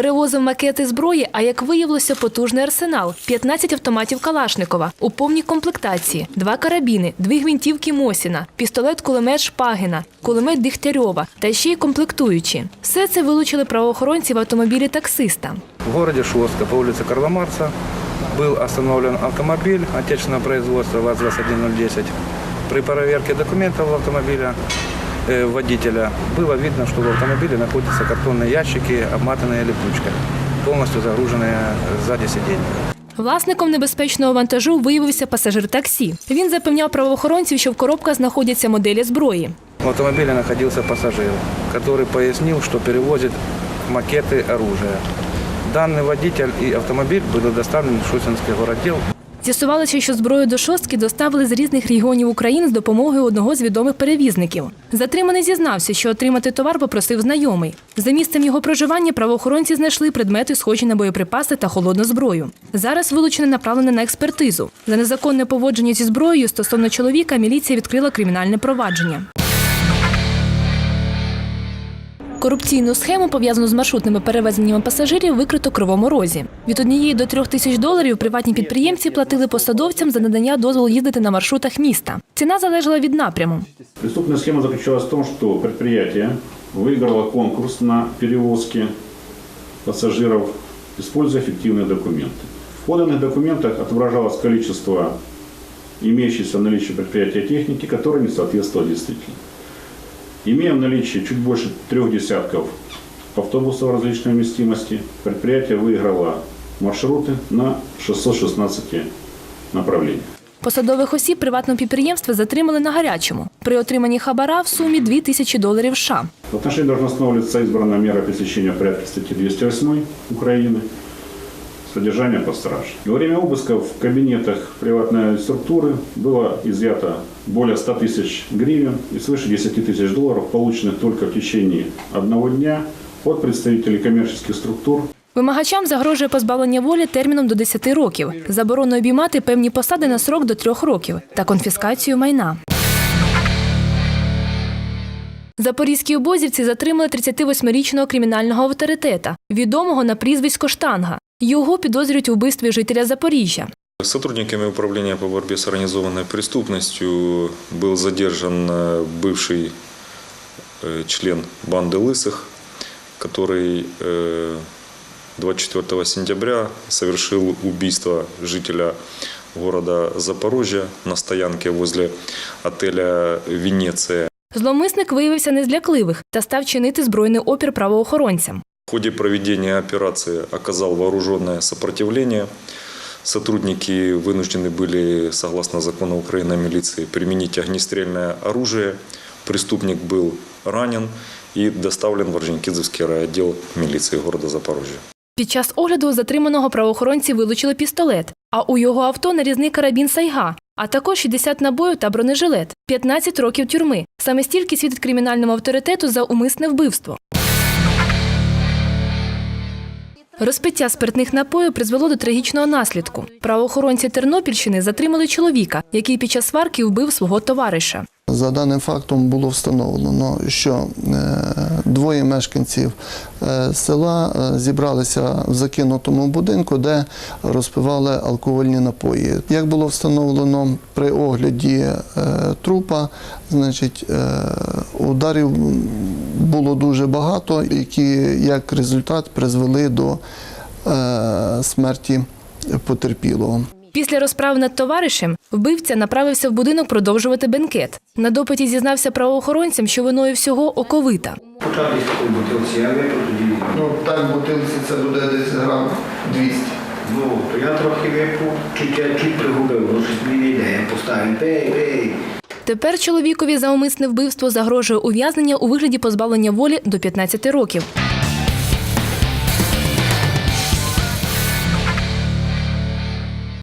Перевозив макети зброї, а як виявилося, потужний арсенал: 15 автоматів Калашникова у повній комплектації, два карабіни, дві гвинтівки Мосіна, пістолет-кулемет Шпагіна, кулемет Дігтярьова та ще й комплектуючі. Все це вилучили правоохоронці в автомобілі таксиста. В городе Шостка по улице Карла Марса был остановлен автомобиль отечественного производства ВАЗ-21010. При проверке документов автомобиля э, водителя было видно, что в автомобиле находятся картонные ящики, обматанные липучкой, полностью загруженные э, сзади сиденья. Власником небезпечного вантажу виявився пасажир таксі. Він запевняв правоохоронців, що в коробках знаходяться моделі зброї. В автомобиле находился пассажир, который пояснил, что перевозит макеты оружия. Данный водитель и автомобиль были доставлены в Шустинский городдел З'ясувалося, що зброю до шостки доставили з різних регіонів України з допомогою одного з відомих перевізників. Затриманий зізнався, що отримати товар попросив знайомий. За місцем його проживання правоохоронці знайшли предмети, схожі на боєприпаси та холодну зброю. Зараз вилучене направлене на експертизу. За незаконне поводження зі зброєю стосовно чоловіка міліція відкрила кримінальне провадження. Корупційну схему, пов'язану з маршрутними перевезеннями пасажирів, викрито в Кривому Розі. Від однієї до трьох тисяч доларів приватні підприємці платили посадовцям за надання дозволу їздити на маршрутах міста. Ціна залежала від напряму. Преступная схема заключалась в том, что предприятие выиграло конкурс на перевозки пассажиров, используя фиктивные документы. В поданных документах отображалось количество имеющейся в наличии предприятия техники, которая не соответствовала действительно. Имея в наличии чуть больше трех десятков автобусов различной вместимости, предприятие выиграло маршруты на 616 направлениях. Посадових осіб приватного підприємства затримали на гарячому при отриманні хабара в сумі 2 тисячі доларів США. В отношении должностного лица избрана мера пресечения порядка статьи 208 Украины «Содержание под стражей». Во время обыска в кабинетах приватной структуры было изъято более 100 тысяч гривен и свыше 10 тысяч долларов, полученных только в течение одного дня от представителей коммерческих структур Вимагачам загрожує позбавлення волі терміном до 10 років, забороною обіймати певні посади на срок до 3 років та конфіскацію майна. Запорізькі обозівці затримали 38-річного кримінального авторитета, відомого на прізвисько Штанга. Його підозрюють у вбивстві жителя Запоріжжя. Сотрудниками Управления по борьбе с организованной преступностью был задержан э, бывший э, член банды Лысых, который э, 24 сентября совершил убийство жителя города Запорожья на стоянке возле отеля «Венеция». Зловмисник виявився не з лякливих та став чинити збройний опір правоохоронцям. В ходе проведения операции оказал вооруженное сопротивление. Сотрудники вынуждены были, согласно закону Украины о милиции, применить огнестрельное оружие. Преступник был ранен и доставлен в Орджоникидзевский райотдел милиции города Запорожья. Під час огляду у затриманого правоохоронці вилучили пістолет, а у його авто нарізний карабін Сайга, а також 60 набоїв та бронежилет, 15 років тюрми. Саме стільки світить кримінальному авторитету за умисне вбивство. Розпиття спиртних напоїв призвело до трагічного наслідку. Правоохоронці Тернопільщини затримали чоловіка, який під час сварки вбив свого товариша. За даним фактом було встановлено, що е, двоє мешканців е, села е, зібралися в закинутому будинку, де розпивали алкогольні напої. Як було встановлено при огляді трупа, значить ударів було дуже багато, які як результат призвели до смерті потерпілого. Після розправи над товаришем вбивця направився в будинок продовжувати бенкет. На допиті зізнався правоохоронцям, що виною всього оковита. Почав десь такої бутилці, а випив тоді. Ну так, бутилці це буде десь грам 200. Ну, то я трохи випив, чуть, я чуть пригубив, воно щось мені не йде. Я поставив, пей, пей. Тепер чоловікові за умисне вбивство загрожує ув'язнення у вигляді позбавлення волі до 15 років.